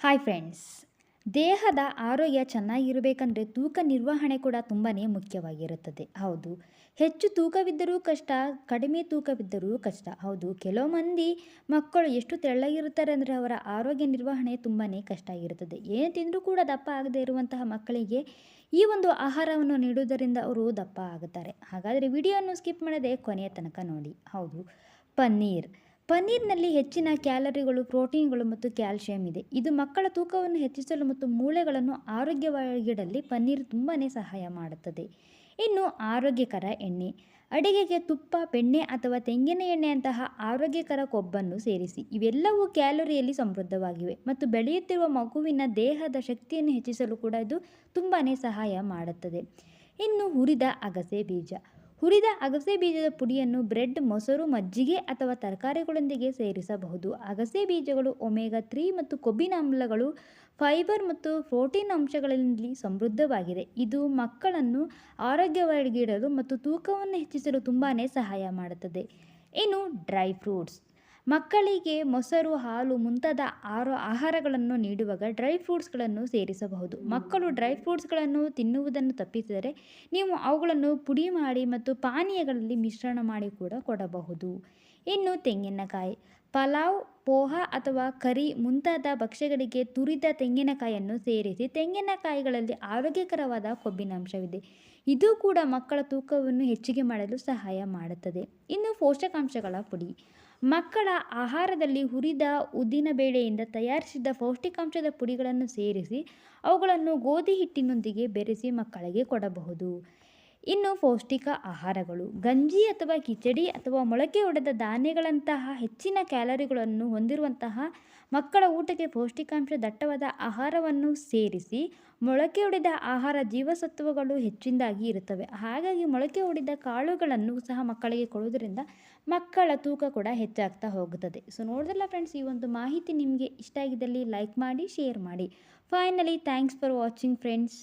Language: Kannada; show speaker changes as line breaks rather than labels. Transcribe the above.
ಹಾಯ್ ಫ್ರೆಂಡ್ಸ್ ದೇಹದ ಆರೋಗ್ಯ ಚೆನ್ನಾಗಿರಬೇಕಂದ್ರೆ ತೂಕ ನಿರ್ವಹಣೆ ಕೂಡ ತುಂಬಾ ಮುಖ್ಯವಾಗಿರುತ್ತದೆ. ಹೌದು, ಹೆಚ್ಚು ತೂಕವಿದ್ದರೂ ಕಷ್ಟ, ಕಡಿಮೆ ತೂಕವಿದ್ದರೂ ಕಷ್ಟ. ಹೌದು, ಕೆಲವು ಮಂದಿ ಮಕ್ಕಳು ಎಷ್ಟು ತೆಳ್ಳಗಿರುತ್ತಾರೆ ಅಂದರೆ ಅವರ ಆರೋಗ್ಯ ನಿರ್ವಹಣೆ ತುಂಬಾ ಕಷ್ಟ ಆಗಿರುತ್ತದೆ. ಏನು ತಿಂದರೂ ಕೂಡ ದಪ್ಪ ಆಗದೇ ಇರುವಂತಹ ಮಕ್ಕಳಿಗೆ ಈ ಒಂದು ಆಹಾರವನ್ನು ನೀಡುವುದರಿಂದ ಅವರು ದಪ್ಪ ಆಗುತ್ತಾರೆ ಹಾಗಾದರೆ ವಿಡಿಯೋವನ್ನು ಸ್ಕಿಪ್ ಮಾಡದೆ ಕೊನೆಯ ತನಕ ನೋಡಿ. ಹೌದು, ಪನ್ನೀರ್. ಪನ್ನೀರ್ನಲ್ಲಿ ಹೆಚ್ಚಿನ ಕ್ಯಾಲರಿಗಳು, ಪ್ರೋಟೀನ್ಗಳು ಮತ್ತು ಕ್ಯಾಲ್ಶಿಯಂ ಇದೆ. ಇದು ಮಕ್ಕಳ ತೂಕವನ್ನು ಹೆಚ್ಚಿಸಲು ಮತ್ತು ಮೂಳೆಗಳನ್ನು ಆರೋಗ್ಯವಾಗಿಡಲು ಪನ್ನೀರ್ ತುಂಬಾ ಸಹಾಯ ಮಾಡುತ್ತದೆ. ಇನ್ನು ಆರೋಗ್ಯಕರ ಎಣ್ಣೆ. ಅಡಿಗೆಗೆ ತುಪ್ಪ, ಬೆಣ್ಣೆ ಅಥವಾ ತೆಂಗಿನ ಎಣ್ಣೆಯಂತಹ ಆರೋಗ್ಯಕರ ಕೊಬ್ಬನ್ನು ಸೇರಿಸಿ. ಇವೆಲ್ಲವೂ ಕ್ಯಾಲೋರಿಯಲ್ಲಿ ಸಮೃದ್ಧವಾಗಿವೆ ಮತ್ತು ಬೆಳೆಯುತ್ತಿರುವ ಮಗುವಿನ ದೇಹದ ಶಕ್ತಿಯನ್ನು ಹೆಚ್ಚಿಸಲು ಕೂಡ ಇದು ತುಂಬಾ ಸಹಾಯ ಮಾಡುತ್ತದೆ. ಇನ್ನು ಹುರಿದ ಅಗಸೆ ಬೀಜ. ಹುರಿದ ಅಗಸೆ ಬೀಜದ ಪುಡಿಯನ್ನು ಬ್ರೆಡ್, ಮೊಸರು, ಮಜ್ಜಿಗೆ ಅಥವಾ ತರಕಾರಿಗಳೊಂದಿಗೆ ಸೇರಿಸಬಹುದು. ಅಗಸೆ ಬೀಜಗಳು ಒಮೆಗಾ ತ್ರೀ ಮತ್ತು ಕೊಬ್ಬಿನ ಆಮ್ಲಗಳು ಫೈಬರ್ ಮತ್ತು ಪ್ರೋಟೀನ್ ಅಂಶಗಳಲ್ಲಿ ಸಮೃದ್ಧವಾಗಿದೆ. ಇದು ಮಕ್ಕಳನ್ನು ಆರೋಗ್ಯವಾಗಿಡಲು ಮತ್ತು ತೂಕವನ್ನು ಹೆಚ್ಚಿಸಲು ತುಂಬಾ ಸಹಾಯ ಮಾಡುತ್ತದೆ. ಇನ್ನು ಡ್ರೈ ಫ್ರೂಟ್ಸ್. ಮಕ್ಕಳಿಗೆ ಮೊಸರು, ಹಾಲು ಮುಂತಾದ ಆರು ಆಹಾರಗಳನ್ನು ನೀಡುವಾಗ ಡ್ರೈ ಫ್ರೂಟ್ಸ್ಗಳನ್ನು ಸೇರಿಸಬಹುದು. ಮಕ್ಕಳು ಡ್ರೈ ಫ್ರೂಟ್ಸ್ಗಳನ್ನು ತಿನ್ನುವುದನ್ನು ತಪ್ಪಿಸಿದರೆ ನೀವು ಅವುಗಳನ್ನು ಪುಡಿ ಮಾಡಿ ಮತ್ತು ಪಾನೀಯಗಳಲ್ಲಿ ಮಿಶ್ರಣ ಮಾಡಿ ಕೂಡ ಕೊಡಬಹುದು. ಇನ್ನು ತೆಂಗಿನಕಾಯಿ. ಪಲಾವ್, ಪೋಹ ಅಥವಾ ಕರಿ ಮುಂತಾದ ಭಕ್ಷ್ಯಗಳಿಗೆ ತುರಿದ ತೆಂಗಿನಕಾಯಿಯನ್ನು ಸೇರಿಸಿ ತೆಂಗಿನಕಾಯಿಗಳಲ್ಲಿ ಆರೋಗ್ಯಕರವಾದ ಕೊಬ್ಬಿನಾಂಶವಿದೆ. ಇದು ಕೂಡ ಮಕ್ಕಳ ತೂಕವನ್ನು ಹೆಚ್ಚಿಗೆ ಮಾಡಲು ಸಹಾಯ ಮಾಡುತ್ತದೆ. ಇನ್ನು ಪೋಷಕಾಂಶಗಳ ಪುಡಿ. ಮಕ್ಕಳ ಆಹಾರದಲ್ಲಿ ಹುರಿದ ಉದ್ದಿನಬೇಳೆಯಿಂದ ತಯಾರಿಸಿದ ಪೌಷ್ಟಿಕಾಂಶದ ಪುಡಿಗಳನ್ನು ಸೇರಿಸಿ ಅವುಗಳನ್ನು ಗೋಧಿ ಹಿಟ್ಟಿನೊಂದಿಗೆ ಬೆರೆಸಿ ಮಕ್ಕಳಿಗೆ ಕೊಡಬಹುದು. ಇನ್ನು ಪೌಷ್ಟಿಕ ಆಹಾರಗಳು, ಗಂಜಿ ಅಥವಾ ಕಿಚಡಿ ಅಥವಾ ಮೊಳಕೆ ಒಡೆದ ಧಾನ್ಯಗಳಂತಹ ಹೆಚ್ಚಿನ ಕ್ಯಾಲರಿಗಳನ್ನು ಹೊಂದಿರುವಂತಹ ಮಕ್ಕಳ ಊಟಕ್ಕೆ ಪೌಷ್ಟಿಕಾಂಶ ದಟ್ಟವಾದ ಆಹಾರವನ್ನು ಸೇರಿಸಿ ಮೊಳಕೆ ಒಡೆದ ಆಹಾರ ಜೀವಸತ್ವಗಳು ಹೆಚ್ಚಿನದಾಗಿ ಇರುತ್ತವೆ. ಹಾಗಾಗಿ ಮೊಳಕೆ ಒಡೆದ ಕಾಳುಗಳನ್ನು ಸಹ ಮಕ್ಕಳಿಗೆ ಕೊಡುವುದರಿಂದ ಮಕ್ಕಳ ತೂಕ ಕೂಡ ಹೆಚ್ಚಾಗ್ತಾ ಹೋಗುತ್ತದೆ. ಸೊ ನೋಡಿದ್ರಲ್ಲ ಫ್ರೆಂಡ್ಸ್ ಈ ಒಂದು ಮಾಹಿತಿ ನಿಮಗೆ ಇಷ್ಟ ಆಗಿದ್ದಲ್ಲಿ ಲೈಕ್ ಮಾಡಿ ಶೇರ್ ಮಾಡಿ. Finally thanks for watching friends